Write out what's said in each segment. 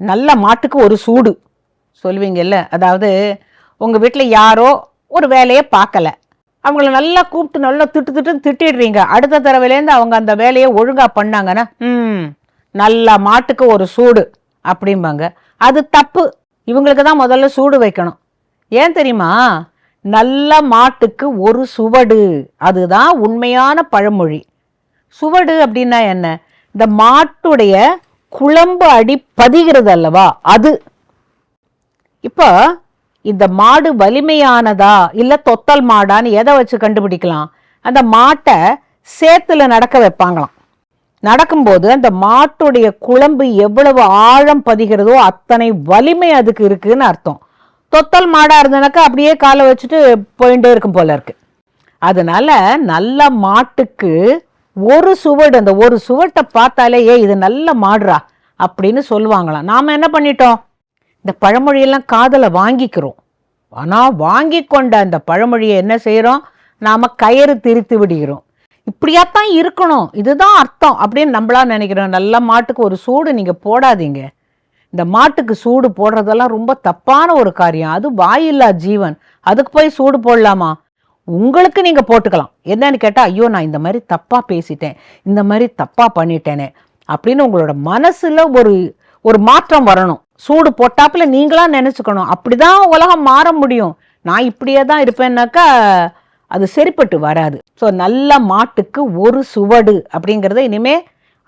நல்ல மாட்டுக்கு ஒரு சூடு சொல்லுவீங்கல்ல அதாவது உங்கள் வீட்டில் யாரோ ஒரு வேலையை பார்க்கல. அவங்கள நல்லா கூப்பிட்டு நல்லா திட்டு திட்டுன்னு திட்டிடுறீங்க. அடுத்த தடவையிலேருந்து அவங்க அந்த வேலையை ஒழுங்காக பண்ணாங்கன்னா ம் நல்ல மாட்டுக்கு ஒரு சூடு அப்படிம்பாங்க. அது தப்பு. இவங்களுக்கு தான் முதல்ல சூடு வைக்கணும். ஏன் தெரியுமா? நல்ல மாட்டுக்கு ஒரு சுவடு. அதுதான் உண்மையான பழமொழி. சுவடு அப்படின்னா என்ன? இந்த மாட்டுடைய குழம்பு அடி பதிகிறது அல்லவா அது. இப்போ இந்த மாடு வலிமையானதா? இல்லை தொத்தல் மாடான்னு எதை வச்சு கண்டுபிடிக்கலாம்? அந்த மாட்டை சேத்துல நடக்க வைப்பாங்களாம். நடக்கும்போது அந்த மாட்டுடைய குழம்பு எவ்வளவு ஆழம் பதிகிறதோ அத்தனை வலிமை அதுக்கு இருக்குன்னு அர்த்தம். தொத்தல் மாடாக இருந்தனாக்கா அப்படியே காலை வச்சுட்டு போயிட்டே இருக்கும் போல இருக்கு. அதனால நல்ல மாட்டுக்கு ஒரு சுவடு அந்த ஒரு சுவட்டை பார்த்தாலே ஏ இது நல்ல மாடுறா அப்படின்னு சொல்லுவாங்களாம். நாம் என்ன பண்ணிட்டோம்? இந்த பழமொழியெல்லாம் காதலை வாங்கிக்கிறோம். ஆனால் வாங்கி கொண்ட அந்த பழமொழியை என்ன செய்கிறோம் நாம் கயிறு திரித்து விடுகிறோம். இப்படியாத்தான் இருக்கணும். இதுதான் அர்த்தம் அப்படின்னு நம்மளா நினைக்கிறோம். நல்ல மாட்டுக்கு ஒரு சூடு நீங்கள் போடாதீங்க. இந்த மாட்டுக்கு சூடு போடுறதெல்லாம் ரொம்ப தப்பான ஒரு காரியம். அது வாயில்லா ஜீவன். அதுக்கு போய் சூடு போடலாமா? உங்களுக்கு நீங்கள் போட்டுக்கலாம். என்னன்னு கேட்டால் ஐயோ நான் இந்த மாதிரி தப்பாக பேசிட்டேன். இந்த மாதிரி தப்பாக பண்ணிட்டேனே. அப்படின்னு உங்களோட மனசில் ஒரு ஒரு மாற்றம் வரணும். சூடு போட்டாப்புல நினச்சிக்கணும். அப்படி அப்படிதான் உலகம் மாற முடியும். நான் இப்படியே தான் இருப்பேன்னாக்கா அது சரிப்பட்டு வராது. ஸோ நல்ல மாட்டுக்கு ஒரு சுவடு அப்படிங்கிறத இனிமே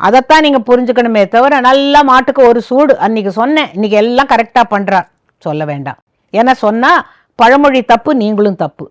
அதைத்தான் நீங்கள் புரிஞ்சுக்கணுமே தவிர நல்ல மாட்டுக்கு ஒரு சூடு. அன்னைக்கு சொன்னேன். இன்றைக்கி எல்லாம் கரெக்டாக பண்ணுறார் சொல்ல வேண்டாம். ஏன்னா சொன்னால் பழமொழி தப்பு நீங்களும் தப்பு.